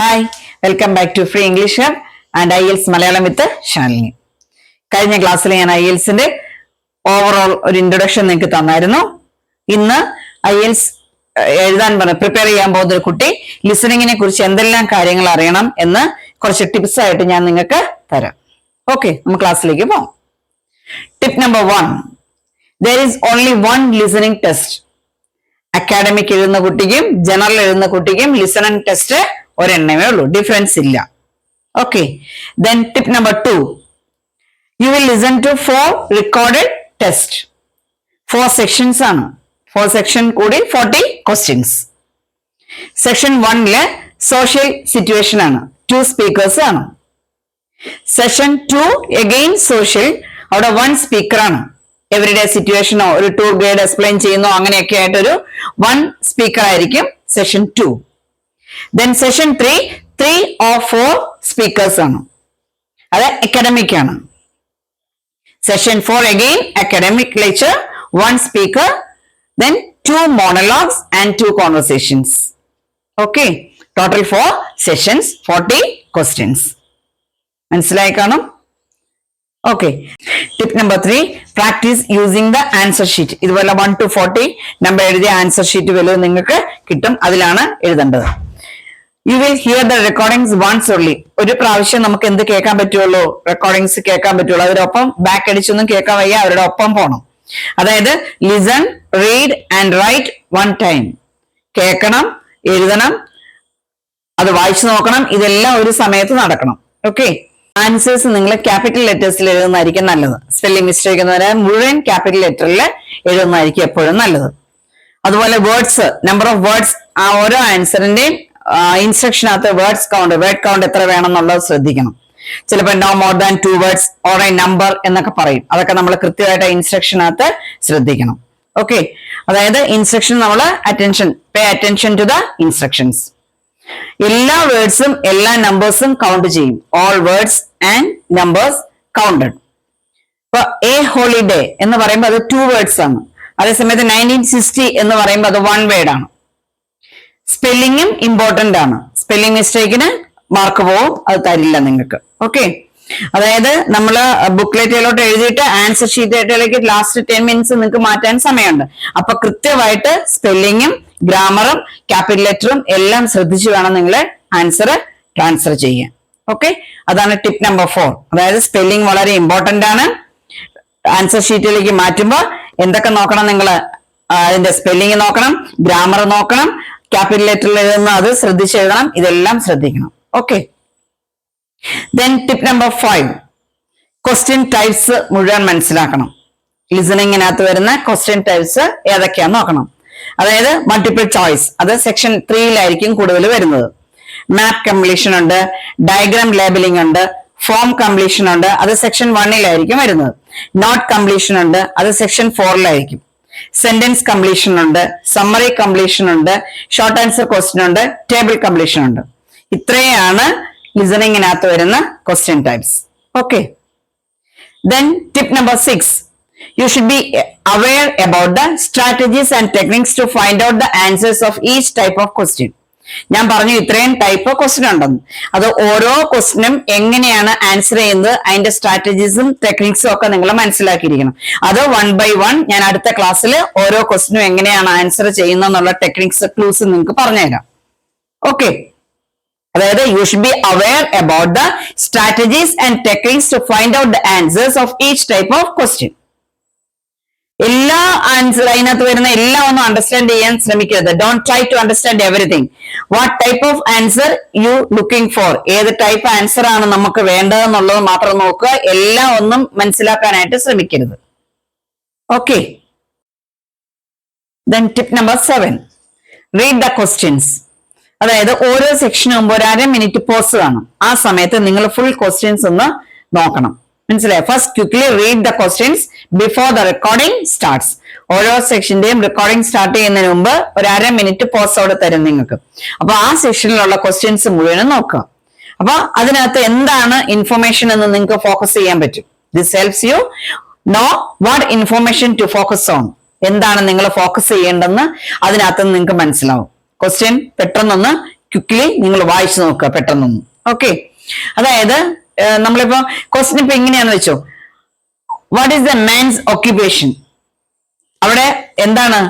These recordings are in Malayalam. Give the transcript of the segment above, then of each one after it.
Hi welcome back to Free English Hub and IELTS Malayalam with Shalini കഴിഞ്ഞ ക്ലാസ്സിൽ ഞാൻ ഐ എൽസിന്റെ ഓവറോൾ ഒരു ഇൻട്രൊഡക്ഷൻ നിങ്ങൾക്ക് തന്നായിരുന്നു. ഇന്ന് ഐ എൽസ് എഴുതാൻ പറഞ്ഞ പ്രിപ്പയർ ചെയ്യാൻ പോകുന്ന ഒരു കുട്ടി ലിസണിങ്ങിനെ കുറിച്ച് എന്തെല്ലാം കാര്യങ്ങൾ അറിയണം എന്ന് കുറച്ച് ടിപ്സ് ആയിട്ട് ഞാൻ നിങ്ങൾക്ക് തരാം. ഓക്കെ നമുക്ക് ക്ലാസ്സിലേക്ക് പോകാം tip number one there is only one listening test academic എഴുതുന്ന കുട്ടിക്കും ജനറൽ എഴുതുന്ന കുട്ടിക്കും ലിസണിങ് ടെസ്റ്റ് ഒരെണ്ണമേ ഉള്ളൂ. ഡിഫറൻസ് ഇല്ല. Okay then tip number two you will listen to four recorded test four sections ആണ്. ഫോർ സെക്ഷൻ കൂടി ഫോർട്ടി ക്വസ്റ്റ്യൻസ് സെക്ഷൻ വണ്ണിൽ സോഷ്യൽ സിറ്റുവേഷൻ ആണ്. ടു സ്പീക്കേഴ്സ് ആണ്. സെഷൻ ടു എഗെയിൻ സോഷ്യൽ അവിടെ വൺ സ്പീക്കർ ആണ്. എവരിഡേ സിറ്റുവേഷനോ ഒരു ടൂർ ഗൈഡ് എക്സ്പ്ലെയിൻ ചെയ്യുന്നോ അങ്ങനെയൊക്കെ ആയിട്ടൊരു വൺ സ്പീക്കർ ആയിരിക്കും session two then session three three or four speakers ആണ്. അത് അക്കാഡമിക് ആണ്. Session four again academic lecture one speaker then two monologues and two conversations okay total four sessions forty questions മനസ്സിലായി കാണും? Okay tip number three practice using the answer sheet ഇതുപോലെ വൺ ടു ഫോർട്ടി നമ്പർ എഴുതിയ ആൻസർ ഷീറ്റ് വലുത് നിങ്ങൾക്ക് കിട്ടും. അതിലാണ് എഴുതേണ്ടത്. You will hear the recordings once only ഒരു പ്രാവശ്യം നമുക്ക് എന്ത് കേൾക്കാൻ പറ്റുള്ളൂ? റെക്കോർഡിങ്സ് കേൾക്കാൻ പറ്റുള്ളൂ. അവരൊപ്പം ബാക്ക് അടിച്ചൊന്നും കേൾക്കാൻ വയ്യ. അവരുടെ ഒപ്പം പോണം. അതായത് listen read and write one time കേൾക്കണം എഴുതണം അത് വായിച്ചു നോക്കണം. ഇതെല്ലാം ഒരു സമയത്ത് നടക്കണം. ഓക്കെ ആൻസേഴ്സ് നിങ്ങൾ ക്യാപിറ്റൽ ലെറ്റേഴ്സിൽ എഴുതുന്നതായിരിക്കും നല്ലത്. സ്പെല്ലിംഗ് മിസ്റ്റേക്ക് എന്ന് പറയാൻ മുഴുവൻ ക്യാപിറ്റൽ ലെറ്ററിൽ എഴുതുന്നതായിരിക്കും എപ്പോഴും നല്ലത്. അതുപോലെ വേർഡ്സ് നമ്പർ ഓഫ് വേർഡ്സ് ആ ഓരോ ആൻസറിന്റെയും ഇൻസ്ട്രക്ഷനകത്ത് വേർഡ്സ് കൗണ്ട് വേർഡ് കൗണ്ട് എത്ര വേണം എന്നുള്ളത് ശ്രദ്ധിക്കണം. ചിലപ്പോൾ no more than two words or a number എന്നൊക്കെ പറയും. അതൊക്കെ നമ്മൾ കൃത്യമായിട്ട് ഇൻസ്ട്രക്ഷൻ ഇൻസ്ട്രക്ഷനകത്ത് ശ്രദ്ധിക്കണം. ഓക്കെ അതായത് ഇൻസ്ട്രക്ഷൻ നമ്മൾ attention pay attention to the instructions എല്ലാ വേർഡ്സും എല്ലാ നമ്പേഴ്സും കൗണ്ട് ചെയ്യും. All words and numbers counted ഇപ്പൊ എ ഹോളിഡേ എന്ന് പറയുമ്പോൾ അത് ടു വേർഡ്സ് ആണ്. അതേസമയത്ത് നയന്റീൻ സിക്സ്റ്റി എന്ന് പറയുമ്പോൾ അത് വൺ വേർഡ് ആണ്. സ്പെല്ലിങ്ങും ഇമ്പോർട്ടന്റ് ആണ്. സ്പെല്ലിംഗ് മിസ്റ്റേക്കിന് മാർക്ക് പോവും അത് തരില്ല നിങ്ങൾക്ക്. ഓക്കെ അതായത് നമ്മൾ ബുക്ക്ലെറ്റിലോട്ട് എഴുതിയിട്ട് ആൻസർ ഷീറ്റിലേക്ക് ലാസ്റ്റ് ടെൻ മിനിറ്റ്സ് നിങ്ങൾക്ക് മാറ്റാൻ സമയമുണ്ട്. അപ്പൊ കൃത്യമായിട്ട് സ്പെല്ലിങ്ങും ഗ്രാമറും ക്യാപിറ്റൽ ലെറ്ററും എല്ലാം ശ്രദ്ധിച്ചു വേണം നിങ്ങൾ ആൻസർ ട്രാൻസ്ഫർ ചെയ്യാൻ. ഓക്കെ അതാണ് ടിപ്പ് നമ്പർ ഫോർ അതായത് സ്പെല്ലിംഗ് വളരെ ഇമ്പോർട്ടന്റ് ആണ്. ആൻസർ ഷീറ്റിലേക്ക് മാറ്റുമ്പോൾ എന്തൊക്കെ നോക്കണം നിങ്ങൾ അതിന്റെ സ്പെല്ലിംഗ് നോക്കണം ഗ്രാമർ നോക്കണം ക്യാപിറ്റൽ ലെറ്ററിൽ എഴുതുന്ന അത് ശ്രദ്ധിച്ച് എഴുതണം ഇതെല്ലാം ശ്രദ്ധിക്കണം. Okay then tip number five question types മുഴുവൻ മനസ്സിലാക്കണം. ലിസണിങ്ങിനകത്ത് വരുന്ന ക്വസ്റ്റ്യൻ ടൈപ്സ് ഏതൊക്കെയാന്ന് നോക്കണം. അതായത് മൾട്ടിപ്പിൾ ചോയ്സ് അത് സെക്ഷൻ ത്രീയിലായിരിക്കും കൂടുതൽ വരുന്നത്. മാപ്പ് കംപ്ലീഷൻ ഉണ്ട് ഡയഗ്രാം ലേബലിംഗ് ഉണ്ട് ഫോം കംപ്ലീഷൻ ഉണ്ട് അത് സെക്ഷൻ വണ്ണിലായിരിക്കും വരുന്നത്. നോട്ട് കംപ്ലീഷൻ ഉണ്ട് അത് സെക്ഷൻ ഫോറിലായിരിക്കും സെന്റൻസ് കംപ്ലീഷൻ ഉണ്ട് സമ്മറി കംപ്ലീഷൻ ഉണ്ട് ഷോർട്ട് ആൻസർ ക്വസ്റ്റ്യൻ ഉണ്ട് ടേബിൾ കംപ്ലീഷൻ ഉണ്ട്. ഇത്രയാണ് ലിസണിങ്ങിനകത്ത് വരുന്ന question types okay then tip number six you should be aware about the strategies and techniques to find out the answers of each type of question. ഞാൻ പറഞ്ഞു ഇത്രയും ടൈപ്പ് ക്വസ്റ്റ്യൻ ഉണ്ടെന്ന്. അത് ഓരോ ക്വസ്റ്റിനും എങ്ങനെയാണ് ആൻസർ ചെയ്യുന്നത് അതിന്റെ സ്ട്രാറ്റജീസും ടെക്നിക്സും ഒക്കെ നിങ്ങൾ മനസ്സിലാക്കിയിരിക്കണം. അത് വൺ ബൈ വൺ ഞാൻ അടുത്ത ക്ലാസ്സിൽ ഓരോ ക്വസ്റ്റിനും എങ്ങനെയാണ് ആൻസർ ചെയ്യുന്നതെന്നുള്ള ടെക്നിക്സ് ക്ലൂസ് നിങ്ങൾക്ക് പറഞ്ഞുതരാം. ഓക്കെ അതായത് you should be aware about the strategies and techniques to find out the answers of each type of question എല്ലാ ആൻസർ അതിനകത്ത് വരുന്ന എല്ലാം ഒന്നും അണ്ടർസ്റ്റാൻഡ് ചെയ്യാൻ ശ്രമിക്കരുത്. Don't try to understand everything what type of answer you looking for ഏത് ടൈപ്പ് ആൻസർ ആണ് നമുക്ക് വേണ്ടതെന്നുള്ളത് മാത്രം നോക്കുക. എല്ലാം ഒന്നും മനസ്സിലാക്കാനായിട്ട് ശ്രമിക്കരുത്. Okay then tip number seven read the questions അതായത് ഓരോ സെക്ഷന് മുമ്പ് ഒരു മിനിറ്റ് പോസ് കാണും. ആ സമയത്ത് നിങ്ങൾ ഫുൾ ക്വസ്റ്റ്യൻസ് ഒന്ന് നോക്കണം. മനസ്സിലായോ? First quickly read the questions before the recording starts ഓരോ സെക്ഷന്റെയും റെക്കോർഡിംഗ് സ്റ്റാർട്ട് ചെയ്യുന്നതിന് മുമ്പ് ഒരു അര മിനിറ്റ് പോസ് അവിടെ തരും നിങ്ങൾക്ക്. അപ്പൊ ആ സെക്ഷനിലുള്ള ക്വസ്റ്റ്യൻസ് മുഴുവനും നോക്കുക. അപ്പൊ അതിനകത്ത് എന്താണ് ഇൻഫർമേഷൻ എന്ന് നിങ്ങൾക്ക് ഫോക്കസ് ചെയ്യാൻ പറ്റും? This helps you know what information to focus on എന്താണ് നിങ്ങൾ ഫോക്കസ് ചെയ്യേണ്ടതെന്ന് അതിനകത്ത് നിങ്ങൾക്ക് മനസ്സിലാവും. ക്വസ്റ്റ്യൻ പെട്ടെന്നൊന്ന് ക്വിക്ലി നിങ്ങൾ വായിച്ചു നോക്കുക പെട്ടെന്നൊന്ന്. ഓക്കെ അതായത് നമ്മളിപ്പോ ക്വസ്റ്റ്യൻ ഇപ്പൊ എങ്ങനെയാന്ന് വെച്ചോ. What is the man's occupation അവിടെ എന്താണ്?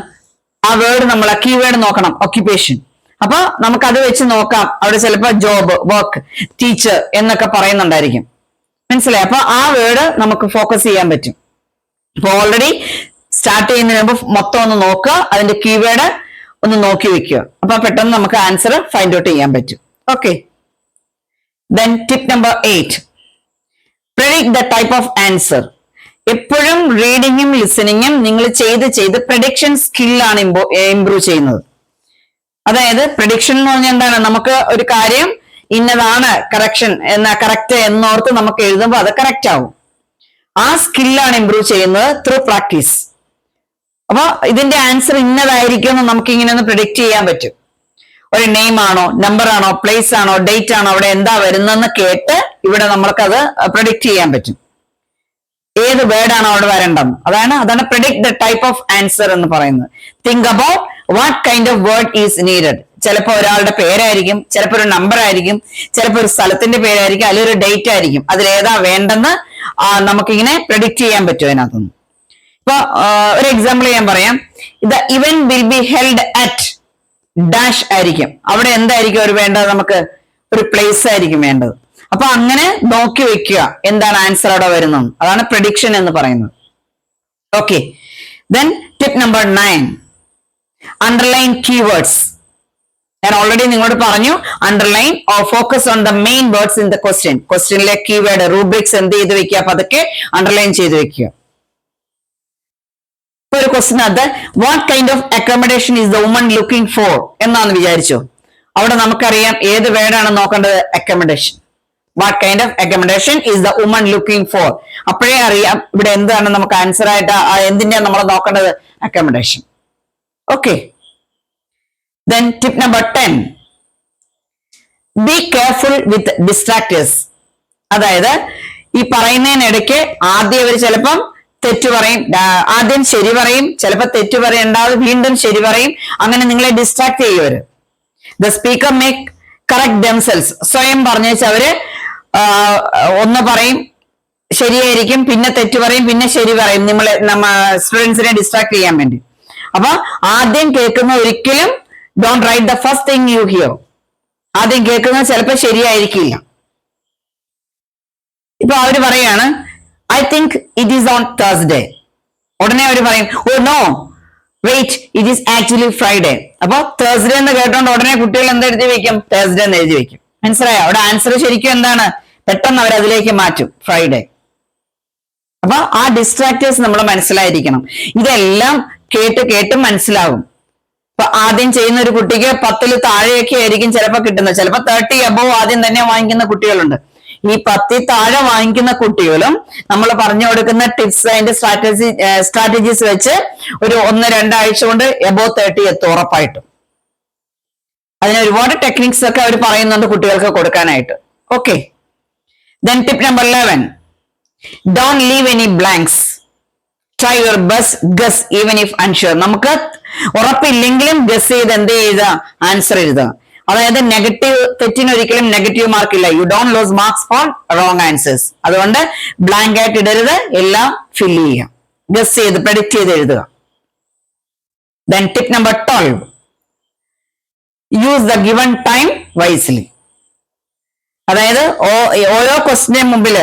ആ വേർഡ് നമ്മൾ ആ കീവേഡ് നോക്കണം ഒക്യുപേഷൻ അപ്പൊ നമുക്ക് അത് വെച്ച് നോക്കാം. അവിടെ ചിലപ്പോ ജോബ് വർക്ക് ടീച്ചർ എന്നൊക്കെ പറയുന്നുണ്ടായിരിക്കും. മനസ്സിലായി? അപ്പൊ ആ വേർഡ് നമുക്ക് ഫോക്കസ് ചെയ്യാൻ പറ്റും. അപ്പൊ ഓൾറെഡി സ്റ്റാർട്ട് ചെയ്യുന്നതിന് മുമ്പ് മൊത്തം ഒന്ന് നോക്കുക. അതിന്റെ കീവേഡ് ഒന്ന് നോക്കി വെക്കുക. അപ്പൊ പെട്ടെന്ന് നമുക്ക് ആൻസർ ഫൈൻഡ് ഔട്ട് ചെയ്യാൻ പറ്റും. Okay then tip number eight predict the type of answer. എപ്പോഴും റീഡിങ്ങും ലിസണിങ്ങും നിങ്ങൾ ചെയ്ത് ചെയ്ത് പ്രഡിക്ഷൻ സ്കില്ലാണ് ഇംപ്രൂവ് ചെയ്യുന്നത്. അതായത് പ്രഡിക്ഷൻ എന്ന് പറഞ്ഞാൽ എന്താണ്? നമുക്ക് ഒരു കാര്യം ഇന്നതാണ് കറക്ഷൻ എന്നാ കറക്റ്റ് എന്നോർത്ത് നമുക്ക് എഴുതുമ്പോൾ അത് കറക്റ്റ് ആവും. ആ സ്കില്ലാണ് ഇംപ്രൂവ് ചെയ്യുന്നത് ത്രൂ പ്രാക്ടീസ് അപ്പൊ ഇതിന്റെ ആൻസർ ഇന്നതായിരിക്കും എന്ന് നമുക്ക് ഇങ്ങനെ ഒന്ന് പ്രിഡിക്റ്റ് ചെയ്യാൻ പറ്റും. ഒരു നെയിം ആണോ നമ്പർ ആണോ പ്ലേസ് ആണോ ഡേറ്റ് ആണോ അവിടെ എന്താ വരുന്നതെന്ന് കേട്ട് ഇവിടെ നമ്മൾക്ക് അത് പ്രിഡിക്റ്റ് ചെയ്യാൻ പറ്റും. ഏത് വേർഡാണ് അവിടെ വരേണ്ടത്? അതാണ് അതാണ് predict the type of answer എന്ന് പറയുന്നത്. Think about what kind of word is needed ചിലപ്പോൾ ഒരാളുടെ പേരായിരിക്കും ചിലപ്പോൾ ഒരു നമ്പർ ആയിരിക്കും ചിലപ്പോൾ ഒരു സ്ഥലത്തിന്റെ പേരായിരിക്കും അല്ലെങ്കിൽ ഒരു ഡേറ്റ് ആയിരിക്കും. അതിലേതാ വേണ്ടെന്ന് നമുക്കിങ്ങനെ പ്രിഡിക്റ്റ് ചെയ്യാൻ പറ്റും അതിനകത്തുനിന്ന്. ഇപ്പൊ ഒരു എക്സാമ്പിൾ ഞാൻ പറയാം. The event will be held at dash ആയിരിക്കും. അവിടെ എന്തായിരിക്കും ഒരു വേണ്ടത് നമുക്ക്? ഒരു പ്ലേസ് ആയിരിക്കും വേണ്ടത്. അപ്പൊ അങ്ങനെ നോക്കി വെക്കുക. എന്താണ് ആൻസർ അവിടെ വരുന്നത്? അതാണ് പ്രഡിക്ഷൻ എന്ന് പറയുന്നത്. Okay then tip number nine underline keywords ഞാൻ ഓൾറെഡി നിങ്ങളോട് പറഞ്ഞു underline or focus on the main words in the question ക്വസ്റ്റ്യനിലെ keyword rubrics എന്ത് ചെയ്ത് വെക്കുക? അപ്പൊ അതൊക്കെ അണ്ടർലൈൻ ചെയ്ത് വെക്കുക. ഒരു ക്വസ്റ്റ്യൻ അത് what kind of accommodation is the woman looking for എന്നാന്ന് വിചാരിച്ചു. അവിടെ നമുക്കറിയാം ഏത് വേർഡാണ് നോക്കേണ്ടത്? Accommodation what kind of accommodation is the woman looking for അപ്പോഴേ അറിയാം ഇവിടെ എന്താണ് നമുക്ക് ആൻസർ ആയിട്ട് എന്തിന്റെയാണ് നമ്മൾ നോക്കേണ്ടത്? Accommodation okay then tip number ten be careful with distractors അതായത് ഈ പറയുന്നതിനിടയ്ക്ക് ആദ്യം അവർ ചിലപ്പം തെറ്റ് പറയും ആദ്യം ശരി പറയും ചിലപ്പോൾ തെറ്റ് പറയണ്ടാതെ വീണ്ടും ശരി പറയും അങ്ങനെ നിങ്ങളെ distract ചെയ്യുവര് the speaker make correct themselves സ്വയം പറഞ്ഞേച്ച് അവർ ആ, ഒന്ന് പറയും ശരിയായിരിക്കും പിന്നെ തെറ്റ് പറയും പിന്നെ ശരി പറയും. നമ്മളെ നമ്മ സ്റ്റുഡൻസിനെ ഡിസ്ട്രാക്ട് ചെയ്യാൻ വേണ്ടി. അപ്പൊ ആദ്യം കേൾക്കുന്ന ഒരിക്കലും don't write the first thing you hear ആദ്യം കേൾക്കുന്നത് ചിലപ്പോൾ ശരിയായിരിക്കില്ല. ഇപ്പൊ അവർ പറയാണ് I think it is on Thursday ഉടനെ അവർ പറയും ഓ no wait it is actually Friday അപ്പൊ തേഴ്സ്ഡേ എന്ന് കേട്ടോണ്ട് ഉടനെ കുട്ടികൾ എന്ത് എഴുതി വെക്കും? തേഴ്സ്ഡേ എന്ന് എഴുതി വെക്കും. മനസ്സിലായോ? അവിടെ ആൻസർ ശരിക്കും എന്താണ്? പെട്ടെന്ന് അവരതിലേക്ക് മാറ്റും ഫ്രൈഡേ അപ്പൊ ആ ഡിസ്ട്രാക്ടേഴ്സ് നമ്മൾ മനസ്സിലായിരിക്കണം. ഇതെല്ലാം കേട്ട് കേട്ട് മനസ്സിലാവും. ഇപ്പൊ ആദ്യം ചെയ്യുന്ന ഒരു കുട്ടിക്ക് പത്തിൽ താഴെയൊക്കെ ആയിരിക്കും ചിലപ്പോൾ കിട്ടുന്നത്. ചിലപ്പോൾ തേർട്ടി അബവ് ആദ്യം തന്നെ വാങ്ങിക്കുന്ന കുട്ടികളുണ്ട്. ഈ പത്തി താഴെ വാങ്ങിക്കുന്ന കുട്ടികളും നമ്മൾ പറഞ്ഞു കൊടുക്കുന്ന ടിപ്സ് അതിന്റെ സ്ട്രാറ്റജി സ്ട്രാറ്റജീസ് വെച്ച് ഒരു ഒന്ന് രണ്ടാഴ്ച കൊണ്ട് എബോ തേർട്ടി എത്തും ഉറപ്പായിട്ടും. അതിന് ഒരുപാട് ടെക്നിക്സ് ഒക്കെ അവർ പറയുന്നുണ്ട് കുട്ടികൾക്ക് കൊടുക്കാനായിട്ട്. Okay then tip number eleven don't leave any blanks try your best guess even if unsure നമുക്ക് ഉറപ്പില്ലെങ്കിലും ഗസ് ചെയ്ത് എന്ത് ചെയ്ത? ആൻസർ എഴുതുക. അതായത് നെഗറ്റീവ് തെറ്റിന് ഒരിക്കലും നെഗറ്റീവ് മാർക്ക് ഇല്ല. You don't lose marks for wrong answers അതുകൊണ്ട് ബ്ലാങ്ക് ആയിട്ട് ഇടരുത് എല്ലാം ഫില്ല് ചെയ്യുക. ഗസ് ചെയ്ത് പ്രഡിക്റ്റ് ചെയ്ത് എഴുതുക. Then tip number twelve use the given time wisely അതായത് ഓരോ ക്വസ്റ്റിന്റെ മുമ്പിൽ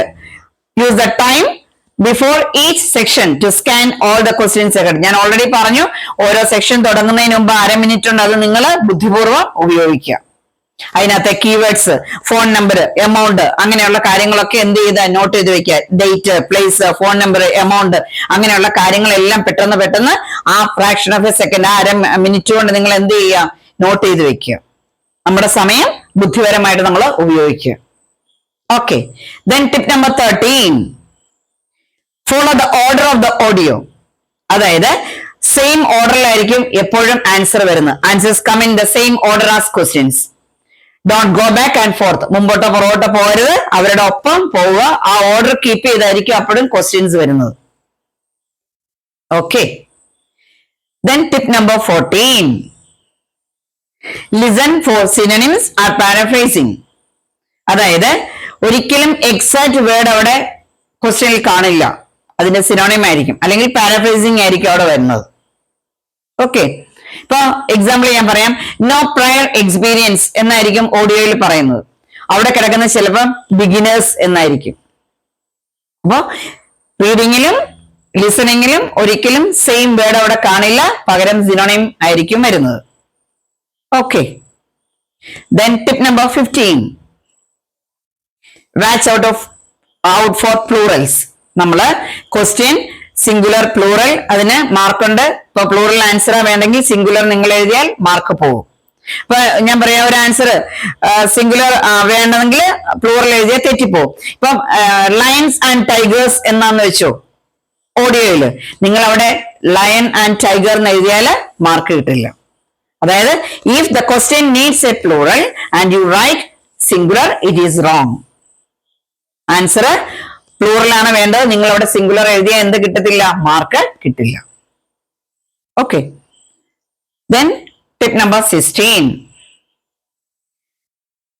use the time before each section to scan all the questions ഞാൻ ഓൾറെഡി പറഞ്ഞു ഓരോ സെക്ഷൻ തുടങ്ങുന്നതിന് മുമ്പ് അര മിനിറ്റ് ഉണ്ട് അത് നിങ്ങൾ ബുദ്ധിപൂർവം ഉപയോഗിക്കുക. അതിനകത്തെ കീവേഡ്സ് ഫോൺ നമ്പർ എമൗണ്ട് അങ്ങനെയുള്ള കാര്യങ്ങളൊക്കെ എന്ത് ചെയ്ത് നോട്ട് ചെയ്ത് വെക്കുക. Date place phone number amount അങ്ങനെയുള്ള കാര്യങ്ങളെല്ലാം പെട്ടെന്ന് പെട്ടെന്ന് ആ ഫ്രാക്ഷൻ ഓഫ് എ സെക്കൻഡ് ആ അര മിനിറ്റ് കൊണ്ട് നിങ്ങൾ എന്ത് ചെയ്യുക? നോട്ട് ചെയ്ത് വെക്കുക. നമ്മുടെ സമയം ബുദ്ധിപരമായിട്ട് നമ്മൾ ഉപയോഗിക്കുക. Okay then tip number thirteen follow the order of the audio അതായത് സെയിം ഓർഡറിലായിരിക്കും എപ്പോഴും ആൻസർ വരുന്നത്. Answers come in the same order as questions don't go back and forth മുമ്പോട്ടോ പുറകോട്ടോ പോകരുത്. അവരുടെ ഒപ്പം പോവുക. ആ ഓർഡർ കീപ്പ് ചെയ്തായിരിക്കും അപ്പോഴും ക്വസ്റ്റ്യൻസ് വരുന്നത്. Okay then tip number fourteen listen for synonyms or paraphrasing അതായത് ഒരിക്കലും എക്സാക്ട് വേർഡ് അവിടെ ക്വസ്റ്റ്യനിൽ കാണില്ല. അതിന്റെ സിനോണിം ആയിരിക്കും. അല്ലെങ്കിൽ പാരഫ്രൈസിങ് ആയിരിക്കും അവിടെ വരുന്നത്. ഓക്കെ ഇപ്പൊ എക്സാമ്പിൾ ഞാൻ പറയാം. നോ പ്രയർ എക്സ്പീരിയൻസ് എന്നായിരിക്കും ഓഡിയോയിൽ പറയുന്നത്. അവിടെ കിടക്കുന്ന ചിലപ്പം ബിഗിനേഴ്സ് എന്നായിരിക്കും. അപ്പോ റീഡിങ്ങിലും ലിസണിങ്ങിലും ഒരിക്കലും സെയിം വേർഡ് അവിടെ കാണില്ല. പകരം സിനോണിം ആയിരിക്കും വരുന്നത്. Okay then tip number fifteen watch out of out for plurals നമ്മൾ ക്വസ്റ്റ്യൻ സിംഗുലർ പ്ലൂറൽ അതിന് മാർക്കുണ്ട് ഇപ്പൊ പ്ലൂറൽ ആൻസർ വേണ്ടെങ്കിൽ സിംഗുലർ നിങ്ങൾ എഴുതിയാൽ മാർക്ക് പോകും അപ്പൊ ഞാൻ പറയാം ഒരു ആൻസർ സിംഗുലർ വേണമെങ്കിൽ പ്ലൂറൽ എഴുതിയാൽ തെറ്റിപ്പോവും. ഇപ്പം ലയൺസ് ആൻഡ് ടൈഗേഴ്സ് എന്നാന്ന് വെച്ചോ. ഓഡിയോയിൽ നിങ്ങൾ അവിടെ ലയൺ ആൻഡ് ടൈഗർ എന്ന് എഴുതിയാൽ മാർക്ക് കിട്ടില്ല. അതായത് if the question needs a plural and you write singular it is wrong answer plural ആണ് വേണ്ടത്. നിങ്ങൾ അവിടെ സിംഗുലർ എഴുതിയാൽ എന്ത് കിട്ടത്തില്ല? മാർക്ക് കിട്ടില്ല. Okay then tip number sixteen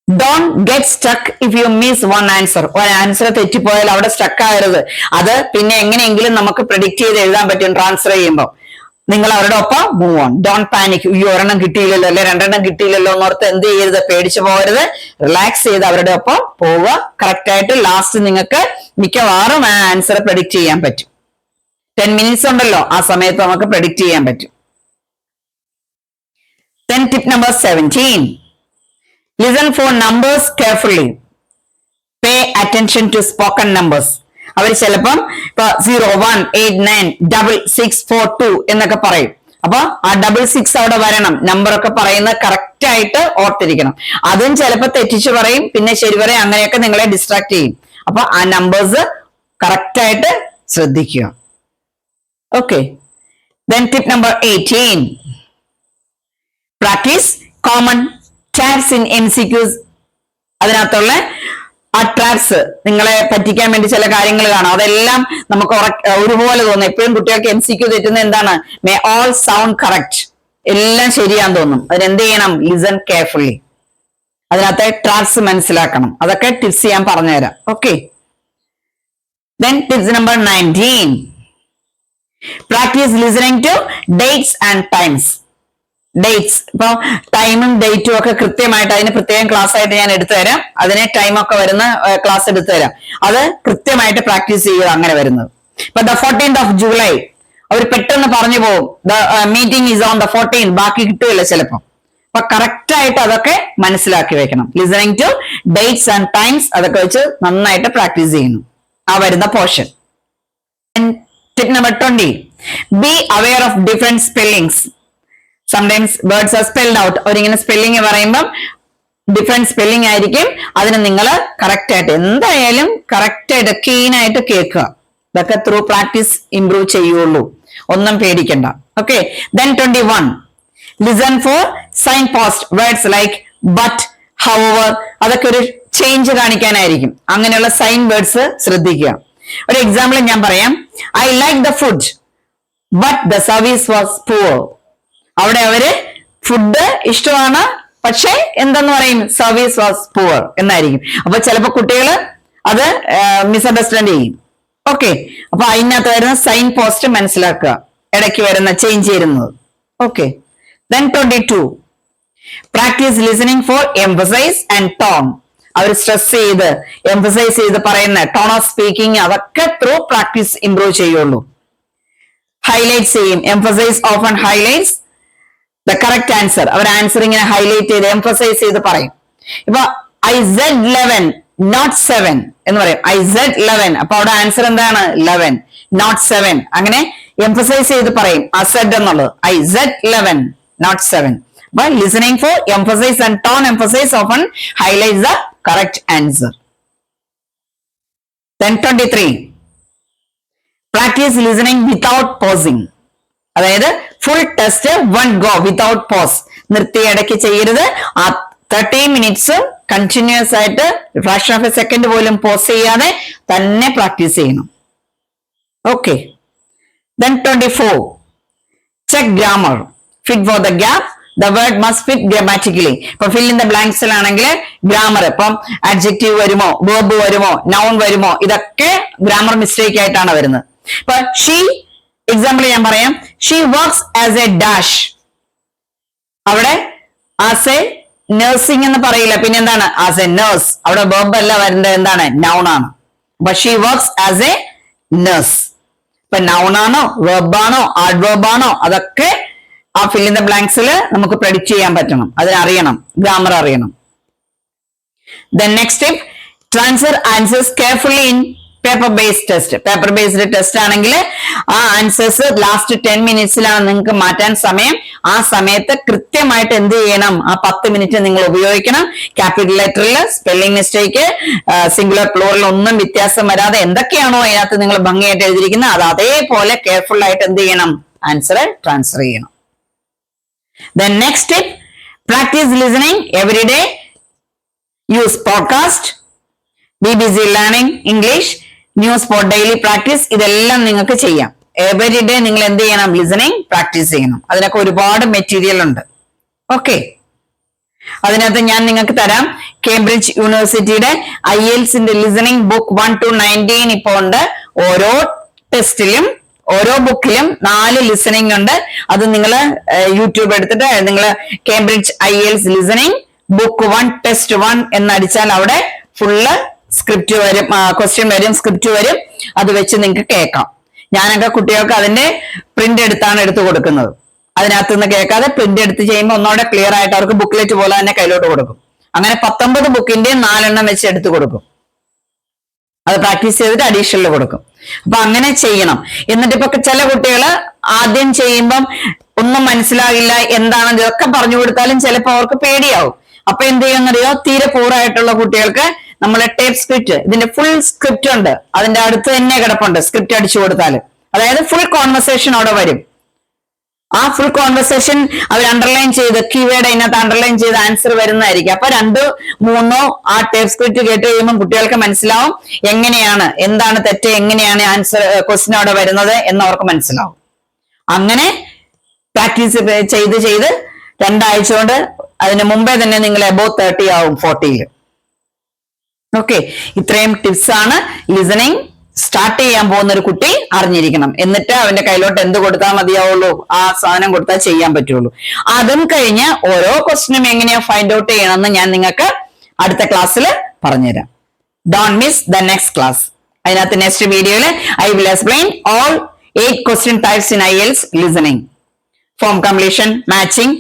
don't get stuck if you miss one answer ഒരു ആൻസർ തെറ്റിപ്പോയാൽ അവിടെ സ്റ്റക്ക് ആകരുത് അത് പിന്നെ എങ്ങനെയെങ്കിലും നമുക്ക് പ്രിഡിക്റ്റ് ചെയ്ത് എഴുതാൻ പറ്റും. ട്രാൻസ്ഫർ ചെയ്യുമ്പോൾ നിങ്ങൾ അവരുടെ ഒപ്പം മൂവ് ഓൺ ഡോൺ പാനിക് ഈ ഒരെണ്ണം കിട്ടിയില്ലല്ലോ അല്ലെ? രണ്ടെണ്ണം കിട്ടിയില്ലല്ലോ എന്നോർത്ത് എന്ത് ചെയ്യരുത്? പേടിച്ചു പോകരുത്. റിലാക്സ് ചെയ്ത് അവരുടെ ഒപ്പം പോവുക. കറക്റ്റ് ആയിട്ട് ലാസ്റ്റ് നിങ്ങൾക്ക് മിക്കവാറും ആ ആൻസർ പ്രെഡിക്റ്റ് ചെയ്യാൻ പറ്റും. ടെൻ മിനിറ്റ്സ് ഉണ്ടല്ലോ. ആ സമയത്ത് നമുക്ക് പ്രെഡിക്റ്റ് ചെയ്യാൻ പറ്റും. Then tip number 17. Listen for numbers carefully. Pay attention to spoken numbers. അവർ ചിലപ്പം ഇപ്പൊ zero one eight nine double six four two എന്നൊക്കെ പറയും. അപ്പൊ ആ ഡബിൾ സിക്സ് അവിടെ വരണം. നമ്പർ ഒക്കെ പറയുന്ന കറക്റ്റ് ആയിട്ട് ഓർത്തിരിക്കണം. അതും ചിലപ്പോ തെറ്റിച്ച് പറയും. പിന്നെ ശരി പറയും അങ്ങനെയൊക്കെ നിങ്ങളെ ഡിസ്ട്രാക്ട് ചെയ്യും. അപ്പൊ ആ നമ്പേഴ്സ് കറക്റ്റ് ആയിട്ട് ശ്രദ്ധിക്കുക. Okay then tip number eighteen practice common traps in M C Qs അതിനകത്തുള്ള ആ ട്രാപ്സ് നിങ്ങളെ പറ്റിക്കാൻ വേണ്ടി ചില കാര്യങ്ങൾ കാണാം. അതെല്ലാം നമുക്ക് ഒരുപോലെ തോന്നും. എപ്പോഴും കുട്ടികൾക്ക് എം സി ക്യൂ തെറ്റുന്ന എന്താണ്? മേ ഓൾ സൗണ്ട് കറക്റ്റ് എല്ലാം ശരിയാന്ന് തോന്നും. അതിനെന്ത് ചെയ്യണം? ലിസൺ കെയർഫുള്ളി അതിനകത്തെ ട്രാപ്സ് മനസ്സിലാക്കണം. അതൊക്കെ ടിപ്സ് ഞാൻ പറഞ്ഞുതരാം. Okay then tips number nineteen practice listening to dates and times dates ഇപ്പൊ ടൈമും ഡേറ്റും ഒക്കെ കൃത്യമായിട്ട് അതിന് പ്രത്യേകം ക്ലാസ് ആയിട്ട് ഞാൻ എടുത്തു തരാം. അതിന് ടൈം ഒക്കെ വരുന്ന ക്ലാസ് എടുത്തു തരാം. അത് കൃത്യമായിട്ട് പ്രാക്ടീസ് ചെയ്യുക അങ്ങനെ വരുന്നത്. ഇപ്പൊ ദ ഫോർട്ടീൻത് ഓഫ് ജൂലൈ അവർ പെട്ടെന്ന് പറഞ്ഞു പോകും. The meeting is on the fourteen ബാക്കി കിട്ടുകയില്ല ചിലപ്പോൾ അപ്പൊ കറക്റ്റ് ആയിട്ട് അതൊക്കെ മനസ്സിലാക്കി വെക്കണം. Listening to dates and times അതൊക്കെ വെച്ച് നന്നായിട്ട് പ്രാക്ടീസ് ചെയ്യുന്നു. ആ വരുന്ന portion tip number twenty be aware of different spellings sometimes words are spelled out അവരിങ്ങനെ സ്പെല്ലിങ് പറയുമ്പം ഡിഫറെന്റ് സ്പെല്ലിംഗ് ആയിരിക്കും. അതിന് നിങ്ങൾ കറക്റ്റ് ആയിട്ട് എന്തായാലും കറക്റ്റ് ആയിട്ട് ക്ലീൻ ആയിട്ട് കേൾക്കുക. ഇതൊക്കെ ത്രൂ പ്രാക്ടീസ് ഇംപ്രൂവ് ചെയ്യുള്ളൂ. ഒന്നും പേടിക്കണ്ട. Okay then twenty one listen for signpost words like but however അതൊക്കെ ഒരു ചേഞ്ച് കാണിക്കാനായിരിക്കും. അങ്ങനെയുള്ള സൈൻ വേർഡ്സ് ശ്രദ്ധിക്കുക. ഒരു എക്സാമ്പിൾ ഞാൻ പറയാം. I like the food but the service was poor അവിടെ അവർ ഫുഡ് ഇഷ്ടമാണ് പക്ഷെ എന്തെന്ന് പറയും? സർവീസ് വാസ് പുവർ എന്നായിരിക്കും. അപ്പൊ ചിലപ്പോ കുട്ടികൾ അത് മിസ്അണ്ടർസ്റ്റാൻഡ് ചെയ്യും. ഓക്കെ അപ്പൊ അതിനകത്ത് വരുന്ന സൈൻ പോസ്റ്റ് മനസ്സിലാക്കുക. ഇടയ്ക്ക് വരുന്ന ചേഞ്ച് ചെയ്യുന്നത് okay then twenty two practice listening for emphasise and tone our stress ചെയ്ത് എംബസൈസ് ചെയ്ത് പറയുന്ന ടോൺ ഓഫ് സ്പീക്കിംഗ് അതൊക്കെ ത്രൂ പ്രാക്ടീസ് ഇംപ്രൂവ് ചെയ്യുള്ളൂ. ഹൈലൈറ്റ്സ് ചെയ്യും. Emphasise often highlights the correct answer our answer ഇങ്ങനെ ഹൈലൈറ്റ് ചെയ്ത് എംഫസൈസ് ചെയ്ത് പറയും. ഇപ്പൊ I said eleven not seven എന്ന് പറയും. ഐ സെഡ് ലെവൻ അപ്പൊ അവിടെ ആൻസർ എന്താണ്? ലെവൻ നോട്ട് സെവൻ അങ്ങനെ എംഫസൈസ് ചെയ്ത് പറയും. അസെഡ് എന്നുള്ളത്. I said eleven not seven അപ്പൊ listening for emphasise and tone emphasise often highlight the correct answer ten twenty three practice listening without pausing അതായത് full test one go without pause നിർത്തി ഇടയ്ക്ക് ചെയ്യരുത്. ആ തേർട്ടി മിനിറ്റ്സ് കണ്ടിന്യൂസ് ആയിട്ട് ഫ്രാക്ഷൻ ഓഫ് എ സെക്കൻഡ് പോലും പോസ് ചെയ്യാതെ തന്നെ പ്രാക്ടീസ് ചെയ്യണം. Okay then twenty four check grammar fit for the gap the word must fit grammatically ഇപ്പൊ ഫിൽ ഇൻ ദ ബ്ലാങ്ക്സിലാണെങ്കിൽ ഗ്രാമർ ഇപ്പം അഡ്ജക്റ്റീവ് വരുമോ? വേർബ് വരുമോ? നൗൺ വരുമോ? ഇതൊക്കെ ഗ്രാമർ മിസ്റ്റേക്ക് ആയിട്ടാണ് വരുന്നത്. ഇപ്പൊ ഷീ എക്സാമ്പിൾ ഞാൻ പറയാം. She works as a dash അവിടെ ആസ് എ നഴ്സിംഗ് എന്ന് പറയില്ല. പിന്നെ എന്താണ്? ആസ് എ നേഴ്സ് അവിടെ ബോബ് അല്ല വരേണ്ടത്. എന്താണ്? നൗൺ ആണ്. She works as a nurse ഇപ്പൊ നൗൺ ആണോ? വെർബ് ആണോ? ആഡ് വെർബ് ആണോ? അതൊക്കെ ആ ഫിൽ ഇൻ ദ ബ്ലാങ്ക്സിൽ നമുക്ക് പ്രഡിക്റ്റ് ചെയ്യാൻ പറ്റണം. അതിനറിയണം. ഗ്രാമർ അറിയണം. Then next step transfer answers carefully in paper based test paper based test ആണെങ്കിൽ ആ ആൻസേഴ്സ് ലാസ്റ്റ് ടെൻ മിനിറ്റ്സിലാണ് നിങ്ങൾക്ക് മാറ്റാൻ സമയം. ആ സമയത്ത് കൃത്യമായിട്ട് എന്ത് ചെയ്യണം? ആ പത്ത് മിനിറ്റ് നിങ്ങൾ ഉപയോഗിക്കണം. ക്യാപിറ്റൽ ലെറ്ററിൽ സ്പെല്ലിംഗ് മിസ്റ്റേക്ക് സിംഗുലർ ഫ്ലോറിൽ ഒന്നും വ്യത്യാസം വരാതെ എന്തൊക്കെയാണോ അതിനകത്ത് നിങ്ങൾ ഭംഗിയായിട്ട് എഴുതിയിരിക്കുന്നത് അത് അതേപോലെ കെയർഫുൾ ആയിട്ട് എന്ത് ചെയ്യണം? ആൻസർ ട്രാൻസ്ഫർ ചെയ്യണം. Then next step practice listening every day use podcast BBC learning English news for daily practice ഇതെല്ലാം നിങ്ങൾക്ക് ചെയ്യാം. എവറി ഡേ നിങ്ങൾ എന്ത് ചെയ്യണം? ലിസണിങ് പ്രാക്ടീസ് ചെയ്യണം. അതിനൊക്കെ ഒരുപാട് മെറ്റീരിയൽ ഉണ്ട്. ഓക്കെ അതിനകത്ത് ഞാൻ നിങ്ങൾക്ക് തരാം. കേംബ്രിഡ്ജ് യൂണിവേഴ്സിറ്റിയുടെ ഐ എൽസിന്റെ listening book one two nineteen ഇപ്പോ ഉണ്ട്. ഓരോ ടെസ്റ്റിലും ഓരോ ബുക്കിലും നാല് ലിസണിംഗ് ഉണ്ട്. അത് നിങ്ങൾ യൂട്യൂബ് എടുത്തിട്ട് നിങ്ങൾ Cambridge IELTS listening book one test one എന്നടിച്ചാൽ അവിടെ ഫുള്ള് സ്ക്രിപ്റ്റ് വരും ക്വസ്റ്റ്യൻ വരും സ്ക്രിപ്റ്റ് വരും. അത് വെച്ച് നിങ്ങൾക്ക് കേൾക്കാം. ഞാനൊക്കെ കുട്ടികൾക്ക് അതിന്റെ പ്രിന്റ് എടുത്താണ് എടുത്തു കൊടുക്കുന്നത്. അതിനകത്ത് നിന്ന് കേൾക്കാതെ പ്രിന്റ് എടുത്ത് ചെയ്യുമ്പോൾ ഒന്നുകൂടെ ക്ലിയർ ആയിട്ട് അവർക്ക് ബുക്ക്ലെറ്റ് പോലെ തന്നെ കയ്യിലോട്ട് കൊടുക്കും. അങ്ങനെ പത്തൊമ്പത് ബുക്കിന്റെ നാലെണ്ണം വെച്ച് എടുത്തു കൊടുക്കും. അത് പ്രാക്ടീസ് ചെയ്തിട്ട് അഡീഷണൽ കൊടുക്കും. അപ്പൊ അങ്ങനെ ചെയ്യണം. എന്നിട്ട് ഇപ്പൊ ചില കുട്ടികൾ ആദ്യം ചെയ്യുമ്പം ഒന്നും മനസ്സിലാകില്ല എന്താണ് ഇതൊക്കെ പറഞ്ഞു കൊടുത്താലും ചിലപ്പോൾ അവർക്ക് പേടിയാവും. അപ്പൊ എന്ത് ചെയ്യുന്നറിയോ? തീരെ പൂറായിട്ടുള്ള കുട്ടികൾക്ക് നമ്മളെ ടേപ്പ് സ്ക്രിപ്റ്റ് ഇതിന്റെ ഫുൾ സ്ക്രിപ്റ്റ് ഉണ്ട്. അതിന്റെ അടുത്ത് തന്നെ കിടപ്പുണ്ട് സ്ക്രിപ്റ്റ് അടിച്ചു കൊടുത്താൽ. അതായത് ഫുൾ കോൺവെർസേഷൻ അവിടെ വരും. ആ ഫുൾ കോൺവെർസേഷൻ അവർ അണ്ടർലൈൻ ചെയ്ത് കീവേഡ് അതിനകത്ത് അണ്ടർലൈൻ ചെയ്ത് ആൻസർ വരുന്നതായിരിക്കും. അപ്പൊ രണ്ടോ മൂന്നോ ആ ടേപ്പ് സ്ക്രിപ്റ്റ് കേട്ട് കഴിയുമ്പോൾ കുട്ടികൾക്ക് മനസ്സിലാവും എങ്ങനെയാണ് എന്താണ് തെറ്റ് എങ്ങനെയാണ് ആൻസർ ക്വസ്റ്റ്യൻ അവിടെ വരുന്നത് എന്ന് അവർക്ക് മനസ്സിലാവും. അങ്ങനെ പ്രാക്ടീസ് ചെയ്ത് ചെയ്ത് രണ്ടാഴ്ച കൊണ്ട് അതിന് മുമ്പേ തന്നെ നിങ്ങൾ എബോ തേർട്ടി ആവും ഫോർട്ടിയിൽ ഓക്കെ ഇത്രയും ടിപ്സ് ആണ് ലിസണിങ് സ്റ്റാർട്ട് ചെയ്യാൻ പോകുന്ന ഒരു കുട്ടി അറിഞ്ഞിരിക്കണം. എന്നിട്ട് അവന്റെ കയ്യിലോട്ട് എന്ത് കൊടുത്താൽ മതിയാവുള്ളൂ? ആ സാധനം കൊടുത്താൽ ചെയ്യാൻ പറ്റുള്ളൂ. അതും കഴിഞ്ഞ് ഓരോ ക്വസ്റ്റിനും എങ്ങനെയാ ഫൈൻഡ് ഔട്ട് ചെയ്യണമെന്ന് ഞാൻ നിങ്ങൾക്ക് അടുത്ത ക്ലാസ്സിൽ പറഞ്ഞുതരാം. Don't miss the next class അതിനകത്ത് നെക്സ്റ്റ് വീഡിയോയിൽ I will explain all eight question types in IELTS listening form completion matching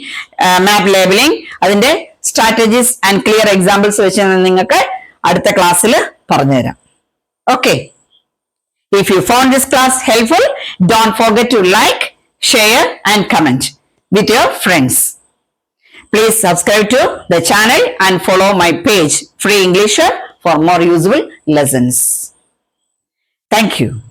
map labelling അതിന്റെ സ്ട്രാറ്റജീസ് ആൻഡ് ക്ലിയർ എക്സാമ്പിൾസ് വെച്ച് നിങ്ങൾക്ക് അടുത്ത ക്ലാസ്സിൽ പറഞ്ഞുതരാം okay if you found this class helpful don't forget to like share and comment with your friends Please subscribe to the channel and follow my page Free English for more useful lessons. Thank you.